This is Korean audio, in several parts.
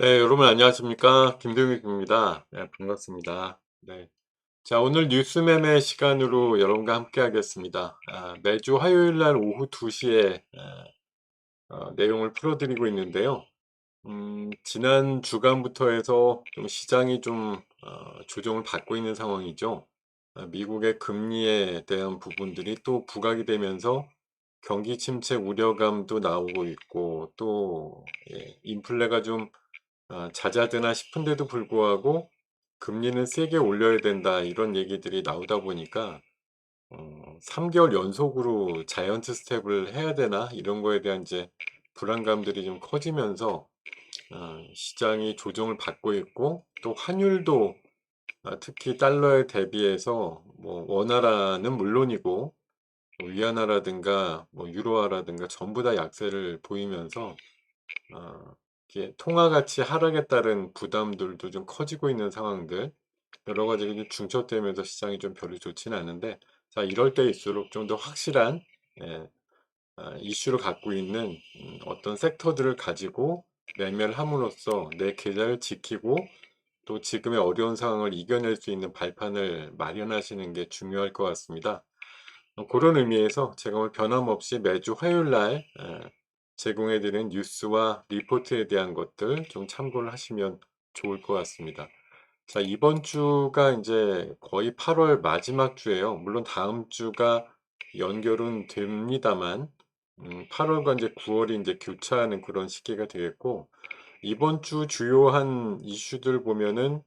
네, 여러분 안녕하십니까? 김동익입니다. 네, 반갑습니다. 네. 자, 오늘 뉴스 매매 시간으로 여러분과 함께 하겠습니다. 아, 매주 화요일 날 오후 2시에 어, 내용을 풀어드리고 있는데요. 음, 지난 주간부터 해서 좀 시장이 좀 어, 조정을 받고 있는 상황이죠. 아, 미국의 금리에 대한 부분들이 또 부각이 되면서 경기 침체 우려감도 나오고 있고 또 예, 인플레가 좀 아, 잦아드나 싶은데도 불구하고 금리는 세게 올려야 된다 이런 얘기들이 나오다 보니까 어 3개월 연속으로 자이언트 스텝을 해야 되나 이런 거에 대한 이제 불안감들이 좀 커지면서 어 시장이 조정을 받고 있고 또 환율도 아 특히 달러에 대비해서 뭐 원화라는 물론이고 뭐 위안화라든가 뭐 유로화라든가 전부 다 약세를 보이면서 어 이게 통화 가치 하락에 따른 부담들도 좀 커지고 있는 상황들 여러 가지가 좀 중첩되면서 시장이 좀 별로 좋지는 않은데 자 이럴 때일수록 좀 더 확실한 예 아 이슈를 갖고 있는 음 어떤 섹터들을 가지고 매매를 함으로써 내 계좌를 지키고 또 지금의 어려운 상황을 이겨낼 수 있는 발판을 마련하시는 게 중요할 것 같습니다. 어 고런 의미에서 제가 오늘 변함없이 매주 화요일 날예 제공해 드리는 뉴스와 리포트에 대한 것들 좀 참고를 하시면 좋을 것 같습니다. 자 이번 주가 인제 거의 8월 마지막 주예요. 물론 다음 주가 연결은 됩니다만 음 8 월과 인제 9 월이 인제 교차하는 그런 시기가 되겠고 이번 주 주요한 이슈들 보면은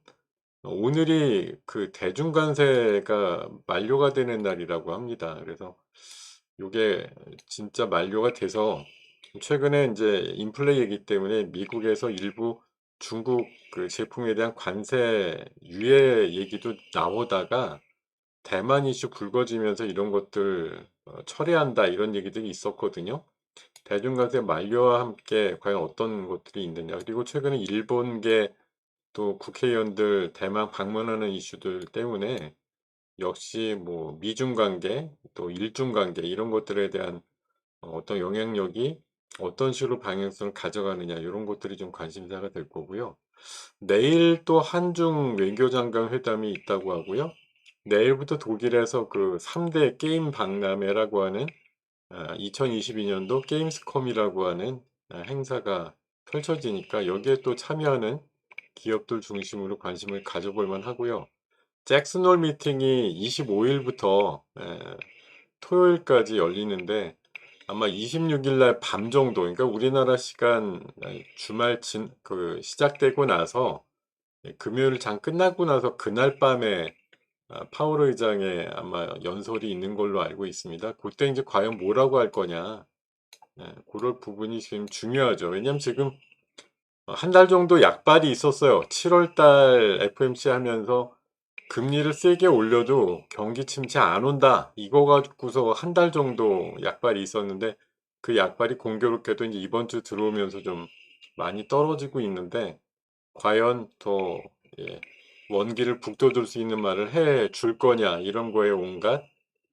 어 오늘이 그 대중관세가 만료가 되는 날이라고 합니다. 그래서 요게 진짜 만료가 돼서 최근에 인제 인플레 얘기 때문에 미국에서 일부 중국 그 제품에 대한 관세 유예 얘기도 나오다가 대만 이슈 불거지면서 이런 것들 어 철회한다 이런 얘기들이 있었거든요. 대중관세 만료와 함께 과연 어떤 것들이 있느냐. 그리고 최근에 일본계 또 국회의원들 대만 방문하는 이슈들 때문에 역시 뭐 미중 관계 또 일중 관계 이런 것들에 대한 어 어떤 영향력이 어떤 식으로 방향성을 가져가느냐 이런 것들이 좀 관심사가 될 거고요. 내일 또 한중 외교장관 회담이 있다고 하고요. 내일부터 독일에서 그 3대 게임 박람회라고 하는 아2022 년도 게임스컴이라고 하는 아 행사가 펼쳐지니까 여기에 또 참여하는 기업들 중심으로 관심을 가져볼 만 하고요. 잭슨 홀 미팅이 25 일부터 예 토요일까지 열리는데 아마 26일 날 밤 정도 그러니까 우리나라 시간 아 주말 진 그 시작되고 나서 예 금요일 장 끝나고 나서 그날 밤에 아 파월 의장의 아마 연설이 있는 걸로 알고 있습니다. 고때 인제 과연 뭐라고 할 거냐. 예 고럴 부분이 지금 중요하죠. 왜냐하면 지금 어한달 정도 약발이 있었어요. 7월 달 FOMC 하면서 금리를 세게 올려도 "경기 침체 안 온다." 이거 갖고서 한 달 정도 약발이 있었는데 그 약발이 공교롭게도 인제 이번 주 들어오면서 좀 많이 떨어지고 있는데 과연 더 예 원기를 북돋을 수 있는 말을 해 줄 거냐 이런 거에 온갖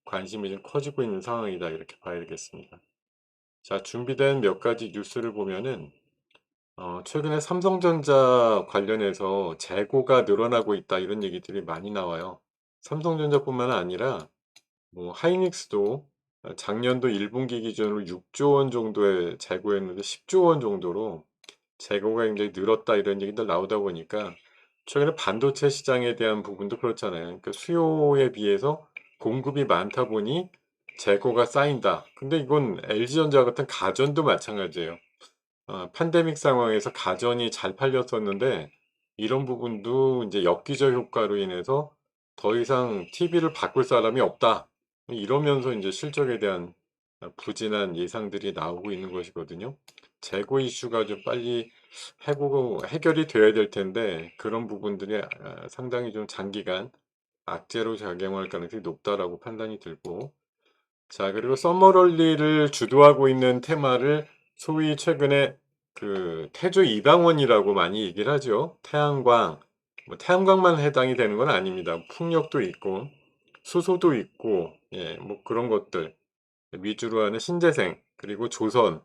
관심이 좀 커지고 있는 상황이다 이렇게 봐야 되겠습니다. 자 준비된 몇 가지 뉴스를 보면은 어 최근에 삼성전자 관련해서 재고가 늘어나고 있다 이런 얘기들이 많이 나와요. 삼성전자뿐만 아니라 뭐 하이닉스도 어 작년도 1 분기 기준으로 6조 원 정도의 재고였는데 10조 원 정도로 재고가 굉장히 늘었다 이런 얘기들 나오다 보니까 최근에 반도체 시장에 대한 부분도 그렇잖아요. 그러니까 수요에 비해서 공급이 많다 보니 재고가 쌓인다. 근데 이건 LG전자 같은 가전도 마찬가지예요. 어 팬데믹 상황에서 가전이 잘 팔렸었는데 이런 부분도 인제 엽기적 효과로 인해서 '더 이상 TV를 바꿀 사람이 없다.' 이러면서 인제 실적에 대한 아 부진한 예상들이 나오고 있는 것이거든요. 재고 이슈가 좀 빨리 해고 해결이 돼야 될 텐데 그런 부분들이 아 상당히 좀 장기간 악재로 작용할 가능성이 높다라고 판단이 들고 자 그리고 서머 럴리를 주도하고 있는 테마를 소위 최근에 그 태조 이방원이라고 많이 얘기를 하죠. 태양광, 뭐 태양광만 해당이 되는 건 아닙니다. 풍력도 있고 수소도 있고 예 뭐 그런 것들 위주로 하는 신재생 그리고 조선,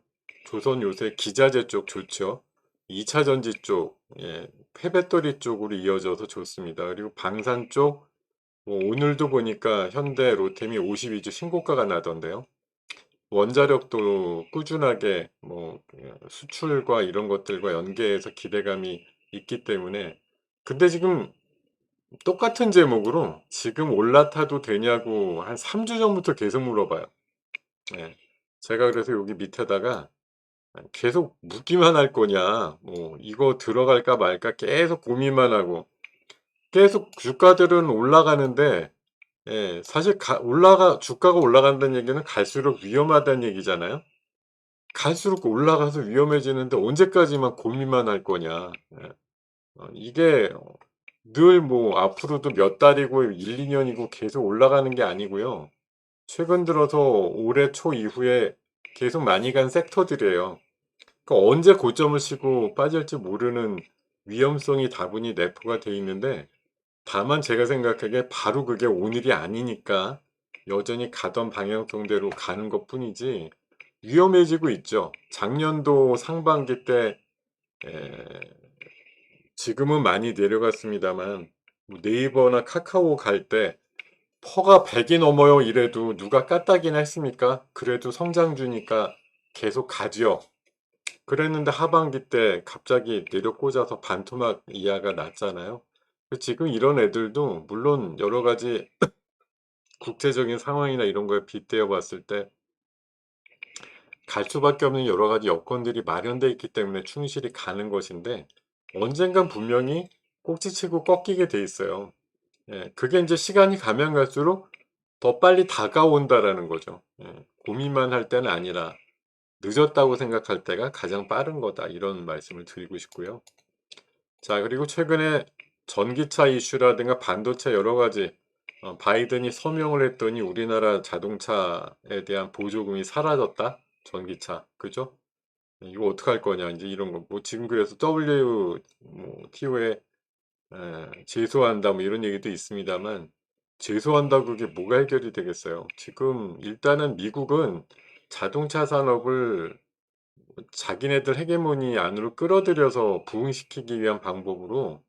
조선 요새 기자재 쪽 좋죠. 2차 전지 쪽, 예, 폐배터리 쪽으로 이어져서 좋습니다. 그리고 방산 쪽, 뭐 오늘도 보니까 현대 로템이 52주 신고가가 나던데요. 원자력도 꾸준하게 뭐 수출과 이런 것들과 연계해서 기대감이 있기 때문에 근데 지금 똑같은 제목으로 지금 올라타도 되냐고 한 3주 전부터 계속 물어봐요. 예. 제가 그래서 여기 밑에다가 계속 묻기만 할 거냐, 뭐 이거 들어갈까 말까 계속 고민만 하고 계속 주가들은 올라가는데 예, 사실 가- 올라가 주가가 올라간다는 얘기는 갈수록 위험하다는 얘기잖아요. 갈수록 올라가서 위험해지는데 언제까지만 고민만 할 거냐. 예. 어, 이게 늘 뭐 앞으로도 몇 달이고 1, 2년이고 계속 올라가는 게 아니고요. 최근 들어서 올해 초 이후에 계속 많이 간 섹터들이에요. 그러니까 언제 고점을 치고 빠질지 모르는 위험성이 다분히 내포가 돼 있는데 다만 제가 생각하기에 바로 그게 오늘이 아니니까 여전히 가던 방향성대로 가는 것 뿐이지 위험해지고 있죠. 작년도 상반기 때 에, 지금은 많이 내려갔습니다만 뭐 네이버나 카카오 갈 때 퍼가 100이 넘어요 이래도 누가 까딱이나 했습니까? 그래도 성장주니까 계속 가죠. 그랬는데 하반기 때 갑자기 내려 꽂아서 반토막 이하가 났잖아요. 지금 이런 애들도 물론 여러 가지 국제적인 상황이나 이런 거에 빗대어 봤을 때 갈 수밖에 없는 여러 가지 여건들이 마련돼 있기 때문에 충실히 가는 것인데 언젠간 분명히 꼭지치고 꺾이게 돼 있어요. 예, 그게 이제 시간이 가면 갈수록 더 빨리 다가온다라는 거죠. 예, 고민만 할 때는 아니라 늦었다고 생각할 때가 가장 빠른 거다. 이런 말씀을 드리고 싶고요. 자, 그리고 최근에 전기차 이슈라든가 반도체 여러 가지 어, 바이든이 서명을 했더니 우리나라 자동차에 대한 보조금이 사라졌다. 전기차. 그죠? 이거 어떡할 거냐. 이제 이런 거. 뭐 지금 그래서 WTO에 제소한다 뭐 이런 얘기도 있습니다만 제소한다고 그게 뭐가 해결이 되겠어요. 지금 일단은 미국은 자동차 산업을 자기네들 헤게모니 안으로 끌어들여서 부흥시키기 위한 방법으로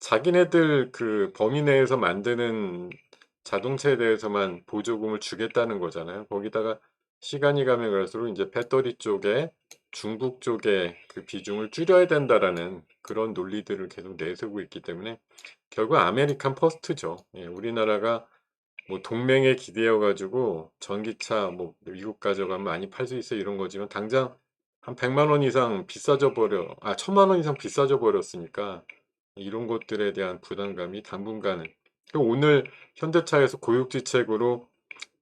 자기네들 그 범위 내에서 만드는 자동차에 대해서만 보조금을 주겠다는 거잖아요. 거기다가 시간이 가면 갈수록 이제 배터리 쪽에 중국 쪽에 그 비중을 줄여야 된다라는 그런 논리들을 계속 내세우고 있기 때문에 결국 아메리칸 퍼스트죠. 예, 우리나라가 뭐 동맹에 기대어 가지고 전기차 뭐 미국 가져가면 많이 팔 수 있어 이런 거지만 당장 한 100만 원 이상 비싸져 버려 아 1000만 원 이상 비싸져 버렸으니까 이런 것들에 대한 부담감이 당분간은 오늘 현대차에서 고육지책으로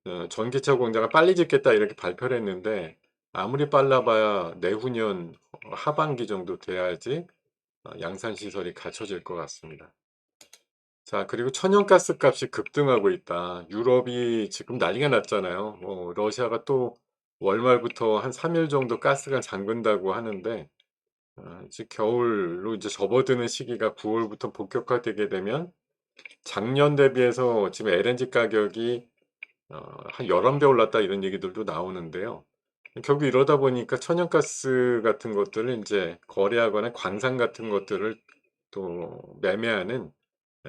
어, 전기차 공장을 빨리 짓겠다 이렇게 발표를 했는데 아무리 빨라봐야 내후년 하반기 정도 돼야지 어, 양산 시설이 갖춰질 것 같습니다. 자, 그리고 천연가스 값이 급등하고 있다. 유럽이 지금 난리가 났잖아요. 뭐 러시아가 또 월말부터 한 3일 정도 가스가 잠근다고 하는데 어, 이제 겨울로 이제 접어드는 시기가 9월부터 본격화되게 되면 작년 대비해서 지금 LNG 가격이 어, 한 11배 올랐다 이런 얘기들도 나오는데요. 결국 이러다 보니까 천연가스 같은 것들을 이제 거래하거나 광산 같은 것들을 또 매매하는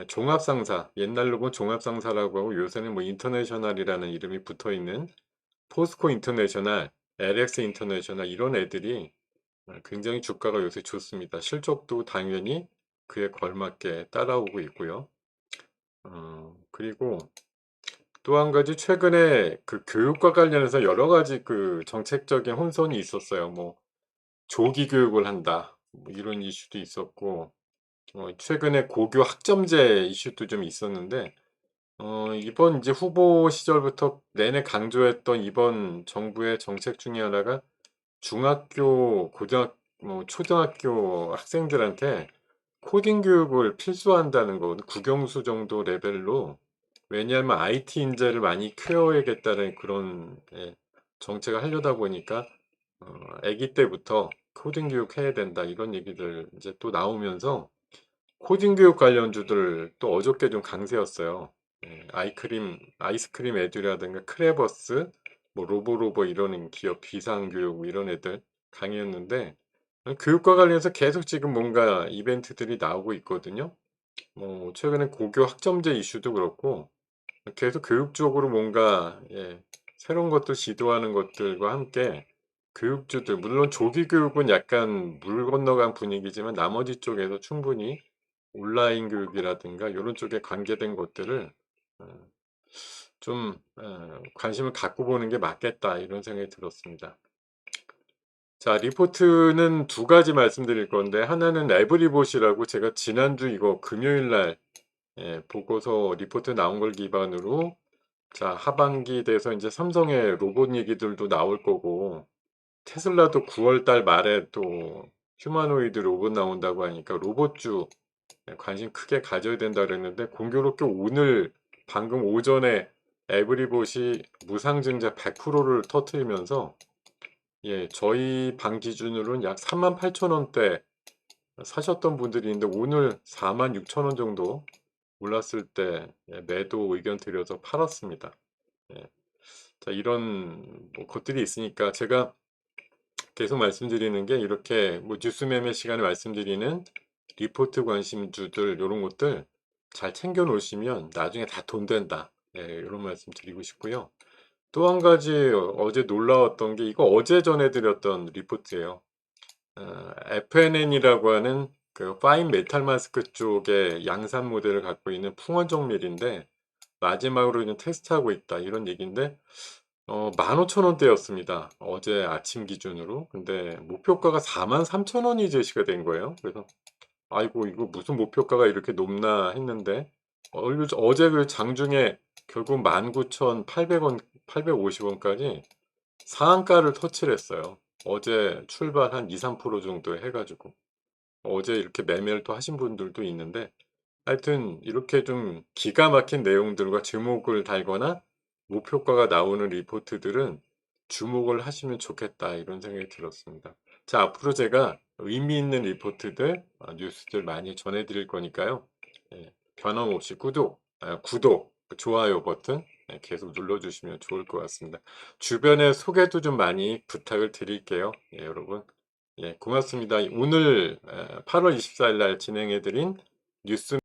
종합상사, 옛날로 보면 종합상사라고 하고 요새는 뭐 인터내셔널이라는 이름이 붙어 있는 포스코 인터내셔널, LX 인터내셔널 이런 애들이 굉장히 주가가 요새 좋습니다. 실적도 당연히 그에 걸맞게 따라오고 있고요. 어, 그리고 또 한 가지 최근에 그 교육과 관련해서 여러 가지 그 정책적인 혼선이 있었어요. 뭐 조기 교육을 한다. 뭐 이런 이슈도 있었고 어, 최근에 고교 학점제 이슈도 좀 있었는데 어, 이번 이제 후보 시절부터 내내 강조했던 이번 정부의 정책 중에 하나가 중학교, 고등학, 뭐 초등학교 학생들한테 코딩 교육을 필수화한다는 거, 국영수 정도 레벨로 왜냐하면 IT 인재를 많이 키워야겠다는 그런 예, 정책을 하려다 보니까 어, 아기 때부터 코딩 교육 해야 된다 이런 얘기들 이제 또 나오면서 코딩 교육 관련주들 또 어저께 좀 강세였어요. 예, 아이크림, 아이스크림 에듀라든가 크레버스, 뭐 로보로보 이런 기업 비상교육 뭐 이런 애들 강의였는데 교육과 관련해서 계속 지금 뭔가 이벤트들이 나오고 있거든요. 뭐 최근에 고교 학점제 이슈도 그렇고 계속 교육 쪽으로 뭔가 예, 새로운 것들 시도하는 것들과 함께 교육주들 물론 조기 교육은 약간 물 건너간 분위기지만 나머지 쪽에서 충분히 온라인 교육이라든가 요런 쪽에 관계된 것들을 어 좀어 '관심을 갖고 보는 게 맞겠다.' 이런 생각이 들었습니다. 자 리포트는 두 가지 말씀드릴 건데 하나는 에브리봇이라고 제가 지난주 이거 금요일 날 예 보고서 리포트 나온 걸 기반으로 자 하반기 돼서 인제 삼성의 로봇 얘기들도 나올 거고 테슬라도 9월 달 말에 또 휴머노이드 로봇 나온다고 하니까 로봇주 예 관심 크게 가져야 된다 그랬는데 공교롭게 오늘 방금 오전에 에브리봇이 무상증자 100%를 터뜨리면서 예 저희 방 기준으로는 약 38,000 원대 사셨던 분들이 있는데 오늘 46,000원 정도 올랐을 때예 매도 의견 드려서 팔았습니다. 예. 자 이런 뭐 것들이 있으니까 제가 계속 말씀드리는 게 이렇게 뭐 뉴스 매매 시간에 말씀드리는 리포트 관심주들 요런 것들 잘 챙겨 놓으시면 나중에 다 돈 된다. 예 요런 말씀 드리고 싶고요. 또 한 가지 어제 놀라웠던 게 이거 어제 전해 드렸던 리포트예요. 어 FNN이라고 하는 그 파인 메탈 마스크 쪽의 양산 모델을 갖고 있는 풍원종 밀인데 마지막으로 이제 테스트하고 있다 이런 얘기인데 어 15,000 원대였습니다. 어제 아침 기준으로. 근데 목표가가 43,000 원이 제시가 된 거예요. 그래서 '아이고 이거 무슨 목표가가 이렇게 높나.' 했는데 얼 어제 그 장중에 결국 19,800원 850 원까지 상한가를 터치를 했어요. 어제 출발 한 2-3% 정도 해 가지고. 어제 이렇게 매매를 또 하신 분들도 있는데 하여튼 이렇게 좀 기가 막힌 내용들과 제목을 달거나 목표가가 나오는 리포트들은 '주목을 하시면 좋겠다.' 이런 생각이 들었습니다. 자 앞으로 제가 의미 있는 리포트들 어 뉴스들 많이 전해 드릴 거니까요. 예 변함없이 구독 아 구독, 좋아요 버튼 예 계속 눌러 주시면 좋을 것 같습니다. 주변에 소개도 좀 많이 부탁을 드릴게요. 예 여러분. 예 고맙습니다. 오늘 에 8월 24일 날 진행해 드린 뉴스